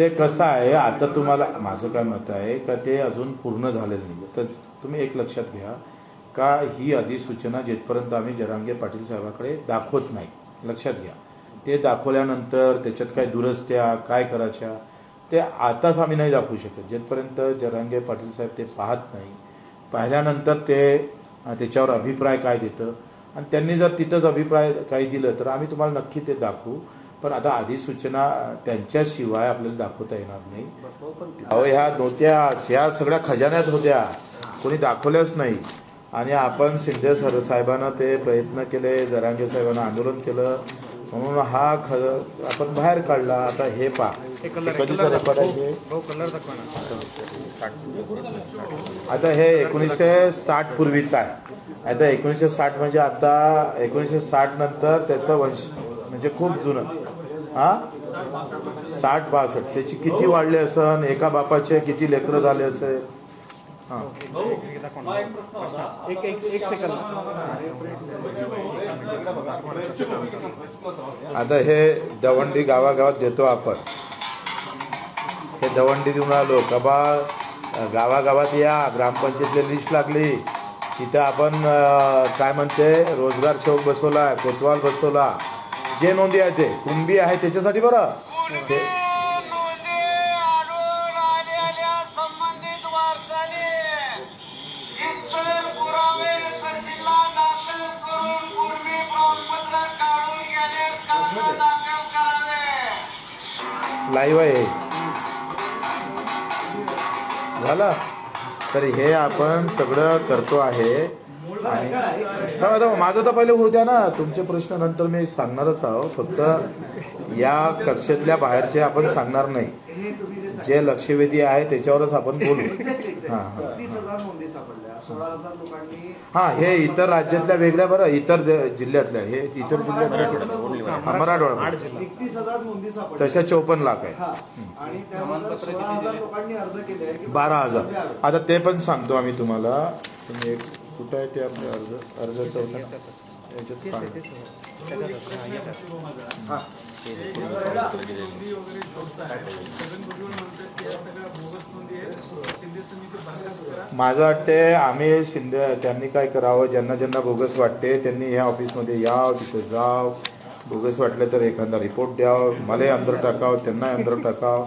ते कसं आहे आता तुम्हाला माझं काय मत आहे का ते अजून पूर्ण झालेलं नाही. तर तुम्ही एक लक्षात घ्या का ही अधिसूचना जिथपर्यंत आम्ही जरांगे पाटील साहेबाकडे दाखवत नाही. लक्षात घ्या. ते दाखवल्यानंतर त्याच्यात काय दुरस्त्या काय करायच्या ते आताच आम्ही नाही दाखवू शकत. जिथपर्यंत जरांगे पाटील साहेब ते पाहत नाही पाहिल्यानंतर ते त्याच्यावर अभिप्राय काय देतं? आणि त्यांनी जर तिथंच अभिप्राय काही दिलं तर आम्ही तुम्हाला नक्की ते दाखवू. पण आता अधिसूचना त्यांच्याशिवाय आपल्याला दाखवता येणार नाही. अहो ह्या नव्हत्या ह्या सगळ्या खजान्यात होत्या. कोणी दाखवल्याच नाही. आणि आपण शिंदे सर साहेबांना ते प्रयत्न केले जरांगे साहेबांना आंदोलन केलं. म्हणून हा ख आपण बाहेर काढला. आता हे पा. हे? आता हे एकोणीसशे साठ पूर्वीचं आहे. आता एकोणीसशे साठ म्हणजे आता एकोणीसशे साठ नंतर त्याचं वंश म्हणजे खूप जुनं. हा? साठ बासष्ट. त्याची किती वाढले असन? एका बापाचे किती लेकरं झाले असे? हा. एक एक एक सेकंद आता हे दवंडी गावागावात देतो आपण. हे दवंडी देऊन आलो का बा गावागावात या ग्रामपंचायतली लिस्ट लागली. तिथं आपण काय म्हणते रोजगार चौक बसवला कोतवाल बसवला. जे नोंदी आहे ते. कुंभी आहे त्याच्यासाठी बरं. लाईव्ह आहे. झालं. तर हे आपण सगळं करतो आहे. आणि हा, आता माझं तर पहिले होऊ द्या ना. तुमचे प्रश्न नंतर मी सांगणारच आहो. फक्त या कक्षेतल्या बाहेरचे आपण सांगणार नाही. जे लक्षवेधी आहे त्याच्यावरच आपण बोलू. हा हा. हा हे इतर राज्यातल्या वेगळ्या बरं. इतर ज- जिल्ह्यातल्या. हे इतर जिल्ह्यातल्या. हा, मराठवाडा तशा चौपन्न लाख आहे. बारा हजार. आता ते पण सांगतो आम्ही तुम्हाला. तुम्ही एक कुठं आहे ते आपले अर्ज? अर्जाचं होतं. माझं वाटते आम्ही शिंदे त्यांनी काय करावं ज्यांना ज्यांना बोगस वाटते त्यांनी ह्या ऑफिसमध्ये याव तिथे जाव. बोगस वाटलं तर एखादा रिपोर्ट द्याव. मलाही अंदर टाकाव त्यांना अंदर टाकाव.